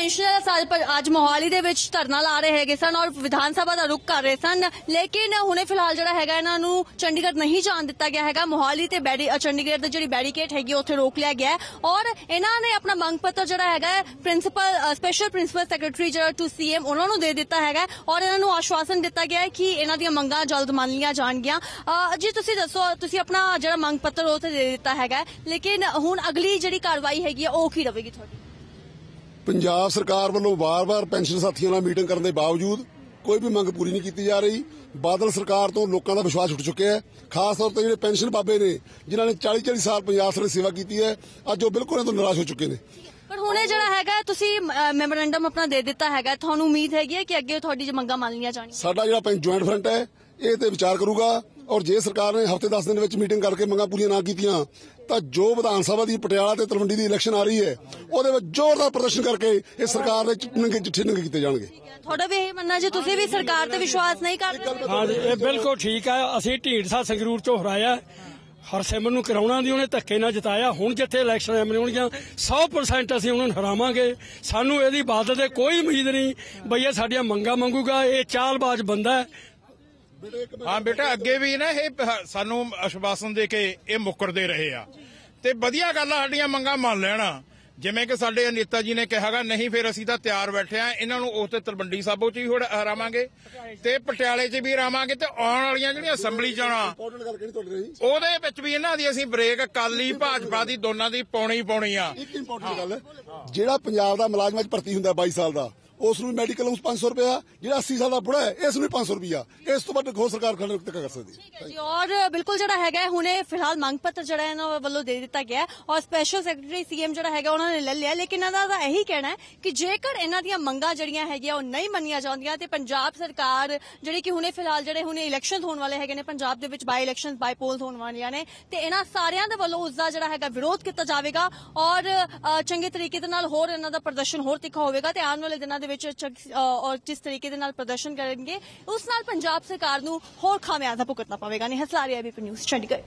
Pensioner ਅੱਜ ਮੋਹਾਲੀ ਦੇ ਵਿੱਚ ਧਰਨਾ ਲਾ ਰਹੇ ਹੈਗੇ ਸਨ ਔਰ ਵਿਧਾਨ ਸਭਾ ਦਾ ਰੁਖ ਕਰ ਰਹੇ ਸਨ। ਲੇਕਿਨ ਹੁਣੇ ਫਿਲਹਾਲ ਜਿਹੜਾ ਹੈਗਾ ਇਹਨਾਂ ਨੂੰ ਚੰਡੀਗੜ੍ਹ ਨਹੀਂ ਜਾਣ ਦਿੱਤਾ ਗਿਆ ਹੈਗਾ। ਮੋਹਾਲੀ ਤੇ ਬੈਰੀ ਅ, ਚੰਡੀਗੜ੍ਹ ਦੀ ਜਿਹੜੀ ਬੈਰੀਕੇਡ ਹੈਗੀ ਉੱਥੇ ਰੋਕ ਲਿਆ ਗਿਆ ਔਰ ਇਹਨਾਂ ਨੇ ਆਪਣਾ ਮੰਗ ਪੱਤਰ ਜਿਹੜਾ ਹੈਗਾ ਪ੍ਰਿੰਸੀਪਲ ਸਪੈਸ਼ਲ ਪ੍ਰਿੰਸੀਪਲ ਸੈਕਟਰੀ ਜਿਹੜਾ ਟੂ ਸੀਐਮ ਉਹਨਾਂ ਨੂੰ ਦੇ ਦਿੱਤਾ ਹੈਗਾ ਔਰ ਇਹਨਾਂ ਨੂੰ ਆਸ਼ਵਾਸਨ ਦਿੱਤਾ ਗਿਆ ਹੈ ਕਿ ਇਹਨਾਂ ਦੀਆਂ ਮੰਗਾਂ ਜਲਦ ਮੰਨ ਲਈਆਂ ਜਾਣਗੀਆਂ। ਜੀ ਤੁਸੀਂ ਦੱਸੋ ਤੁਸੀਂ ਆਪਣਾ ਜਿਹੜਾ ਮੰਗ ਪੱਤਰ ਉਹ ਤੇ ਦੇ ਦਿੱਤਾ ਹੈਗਾ ਲੇਕਿਨ ਹੁਣ ਅਗਲੀ ਜਿਹੜੀ ਕਾਰਵਾਈ ਹੈਗੀ ਆ ਉਹ ਕੀ ਰਹੇਗੀ ਤੁਹਾਡੀ? ਪੰਜਾਬ ਸਰਕਾਰ ਵੱਲੋਂ ਵਾਰ-ਵਾਰ ਪੈਨਸ਼ਨ ਸਾਥੀਆਂ ਨਾਲ ਮੀਟਿੰਗ ਕਰਨ ਦੇ ਬਾਵਜੂਦ ਕੋਈ ਵੀ ਮੰਗ ਪੂਰੀ ਨਹੀਂ ਕੀਤੀ ਜਾ ਰਹੀ। ਬਾਦਲ ਸਰਕਾਰ ਤੋਂ ਲੋਕਾਂ ਦਾ ਵਿਸ਼ਵਾਸ ਉੱਠ ਚੁੱਕਿਆ ਹੈ। ਖਾਸ ਤੌਰ ਤੇ ਜਿਹੜੇ ਪੈਨਸ਼ਨ ਬਾਬੇ ਨੇ ਜਿਨ੍ਹਾਂ ਨੇ 40-40 ਸਾਲ ਪੰਜਾਬ ਸਰਕਾਰ ਦੀ ਸੇਵਾ ਕੀਤੀ ਹੈ ਅੱਜ ਉਹ ਬਿਲਕੁਲ ਇਹਨਾਂ ਤੋਂ ਨਿਰਾਸ਼ ਹੋ ਚੁੱਕੇ ਨੇ। ਪਰ ਹੁਣੇ ਜਿਹੜਾ ਹੈਗਾ ਤੁਸੀਂ ਮੈਮੋਰੈਂਡਮ ਆਪਣਾ ਦੇ ਦਿੱਤਾ ਹੈਗਾ ਤੁਹਾਨੂੰ ਉਮੀਦ ਹੈਗੀ ਹੈ ਕਿ ਅੱਗੇ ਤੁਹਾਡੀ ਜੇ ਮੰਗਾਂ ਮੰਨ ਲਈਆਂ ਜਾਣਗੀਆਂ? ਸਾਡਾ ਜਿਹੜਾ ਪੈਨ ਜੁਆਇੰਟ ਫਰੰਟ ਹੈ ਇਹ ਤੇ ਵਿਚਾਰ ਕਰੂਗਾ। ਔਰ ਜੇ ਸਰਕਾਰ ਨੇ ਹਫ਼ਤੇ 10 ਦਿਨ ਵਿੱਚ ਮੀਟਿੰਗ ਕਰਕੇ ਮੰਗਾਂ ਪੂਰੀਆਂ ਨਾ ਕੀਤੀਆਂ ਤਾਂ ਜੋ ਵਿਧਾਨ ਸਭਾ ਦੀ ਪਟਿਆਲਾ ਤੇ ਤਲਵੰਡੀ ਦੀ ਇਲੈਕਸ਼ਨ ਆ ਰਹੀ ਹੈ ਉਹਦੇ ਵਿੱਚ ਜ਼ੋਰਦਾਰ ਪ੍ਰਦਰਸ਼ਨ ਕਰਕੇ ਇਹ ਸਰਕਾਰ ਦੇ ਨੰਗੇ ਚਿੱਠੇ ਨੰਗੇ ਕੀਤੇ ਜਾਣਗੇ। ਤੁਹਾਡਾ ਵੀ ਇਹ ਮੰਨਣਾ ਜੇ ਤੁਸੀਂ ਵੀ ਸਰਕਾਰ ਤੇ ਵਿਸ਼ਵਾਸ ਨਹੀਂ ਕਰਦੇ ਹਾਂ ਜੀ, ਇਹ ਬਿਲਕੁਲ ਠੀਕ ਹੈ ਅਸੀਂ ਢੀਂਡਸਾ ਸੰਗਰੂਰ ਚੋਂ ਹਰਾਇਆ ਹਰਸਿਮਰ ਨੂੰ ਕਰਾਉਣਾ ਦੀ ਉਹਨੇ ਧੱਕੇ ਨਾਲ ਜਿਤਾਇਆ। ਹੁਣ ਜਿੱਥੇ ਇਲੈਕਸ਼ਨ ਐਵੇਂ ਹੋਣਗੀਆਂ 100% ਅਸੀਂ ਉਹਨਾਂ ਨੂੰ ਹਰਾਵਾਂਗੇ। ਸਾਨੂੰ ਇਹਦੀ ਬਾਦਲ ਤੇ ਕੋਈ ਉਮੀਦ ਨਹੀਂ ਬਈ ਇਹ ਸਾਡੀਆਂ ਮੰਗਾਂ ਮੰਗੂਗਾ। ਇਹ ਚਾਲਬਾਜ਼ ਬੰਦਾ ਹੈ। ਹਾਂ ਬੇਟਾ ਅੱਗੇ ਵੀ ਨਾ ਇਹ ਸਾਨੂੰ ਆਸ਼ਵਾਸਨ ਦੇ ਕੇ ਇਹ ਮੁੱਕਰਦੇ ਰਹੇ ਆ। ਤੇ ਵਧੀਆ ਗੱਲ ਆ ਸਾਡੀਆਂ ਮੰਗਾਂ ਮੰਨ ਲੈਣਾ। ਜਿਵੇਂ ਕਿ ਸਾਡੇ ਨੇਤਾ ਜੀ ਨੇ ਕਿਹਾਗਾ ਨਹੀਂ ਫਿਰ ਅਸੀਂ ਤਾਂ ਤਿਆਰ ਬੈਠੇ ਆ ਇਹਨਾਂ ਨੂੰ ਉਸ ਤੇ ਤਲਵੰਡੀ ਸਾਬੋ ਚ ਵੀ ਹਰਾਵਾਂਗੇ। ਤੇ ਪਟਿਆਲੇ ਚ ਵੀ ਹਰਾਵਾਂਗੇ ਤੇ ਆਉਣ ਵਾਲੀਆਂ ਜਿਹੜੀਆਂ ਅਸੈਂਬਲੀ ਚੋਣਾਂ ਉਹਦੇ ਵਿੱਚ ਵੀ ਇਹਨਾਂ ਦੀ ਅਸੀਂ ਬ੍ਰੇਕ ਕਾਲੀ ਭਾਜਪਾ ਦੀ ਦੋਨਾਂ ਦੀ ਪਾਉਣੀ ਪਾਉਣੀ ਆ। ਇੱਕ ਇੰਪੋਰਟੈਂਟ ਗੱਲ ਹੈ ਜਿਹੜਾ ਪੰਜਾਬ ਦਾ ਮੁਲਾਜ਼ਮ ਅੱਜ ਭਰਤੀ ਹੁੰਦਾ 22 ਸਾਲ ਦਾ ਉਸ ਨੂੰ ਮੈਡੀਕਲ ਉਸ 500 ਰੁਪਇਆ ਜਿਹੜਾ 80 ਸਾਲ ਦਾ ਬੁੜਾ ਹੈ, ਇਸ ਨੂੰ 500 ਰੁਪਇਆ ਇਸ ਤੋਂ ਵੱਧ ਹੋਰ ਸਰਕਾਰ ਖੜੇ ਤੱਕ ਕਰ ਸਕਦੀ। ਹੈ ਜੀ, ਔਰ ਬਿਲਕੁਲ ਜਿਹੜਾ ਹੈਗਾ, ਹੁਣੇ ਫਿਲਹਾਲ ਮੰਗ ਪੱਤਰ ਜਿਹੜਾ ਇਹਨਾਂ ਵੱਲੋਂ ਦੇ ਦਿੱਤਾ ਗਿਆ ਔਰ ਸਪੈਸ਼ਲ ਸੈਕਟਰੀ ਸੀਐਮ ਜਿਹੜਾ ਹੈਗਾ, ਉਹਨਾਂ ਨੇ ਲੈ ਲਿਆ, ਲੇਕਿਨ ਇਹਨਾਂ ਦਾ ਇਹੀ ਕਹਿਣਾ ਹੈ ਕਿ ਜੇਕਰ ਇਹਨਾਂ ਦੀਆਂ ਮੰਗਾਂ ਜਿਹੜੀਆਂ ਹੈਗੀਆਂ, ਉਹ ਨਹੀਂ ਮੰਨੀਆਂ ਜਾਂਦੀਆਂ, ਤੇ ਪੰਜਾਬ ਸਰਕਾਰ ਜਿਹੜੀ ਕਿ ਹੁਣੇ ਫਿਲਹਾਲ ਜਿਹੜੇ ਹੁਣੇ ਇਲੈਕਸ਼ਨ ਹੋਣ ਵਾਲੇ ਹੈਗੇ ਨੇ, ਪੰਜਾਬ ਦੇ ਵਿੱਚ ਬਾਈ ਇਲੈਕਸ਼ਨ ਬਾਈ ਪੋਲ ਹੋਣ ਵਾਲੀਆਂ ਨੇ, ਤੇ ਇਹਨਾਂ ਸਾਰਿਆਂ ਦੇ ਵੱਲੋਂ ਉਸ ਦਾ ਜਿਹੜਾ ਹੈਗਾ ਵਿਰੋਧ ਕੀਤਾ ਜਾਵੇਗਾ, ਔਰ ਚੰਗੇ ਤਰੀਕੇ ਦੇ ਨਾਲ ਹੋਰ ਇਹਨਾਂ ਦਾ ਪ੍ਰਦਰਸ਼ਨ ਹੋਰ ਤਿੱਖਾ ਹੋਵੇਗਾ, ਤੇ ਆਉਣ ਵਾਲੇ ਦਿਨਾਂ ਦੇ ਵਿੱਚ ਔਰ ਜਿਸ ਤਰੀਕੇ ਦੇ ਨਾਲ ਪ੍ਰਦਰਸ਼ਨ ਕਰਨਗੇ, ਉਸ ਨਾਲ ਪੰਜਾਬ ਸਰਕਾਰ ਨੂੰ ਹੋਰ ਖਾਮਿਆਜ਼ਾ ਭੁਗਤਣਾ ਪਵੇਗਾ। ਨਹੀਂ ਹਸਲਾਰੀ ਐਬੀਪੀ ਨਿਊਜ਼ ਚੰਡੀਗੜ੍ਹ।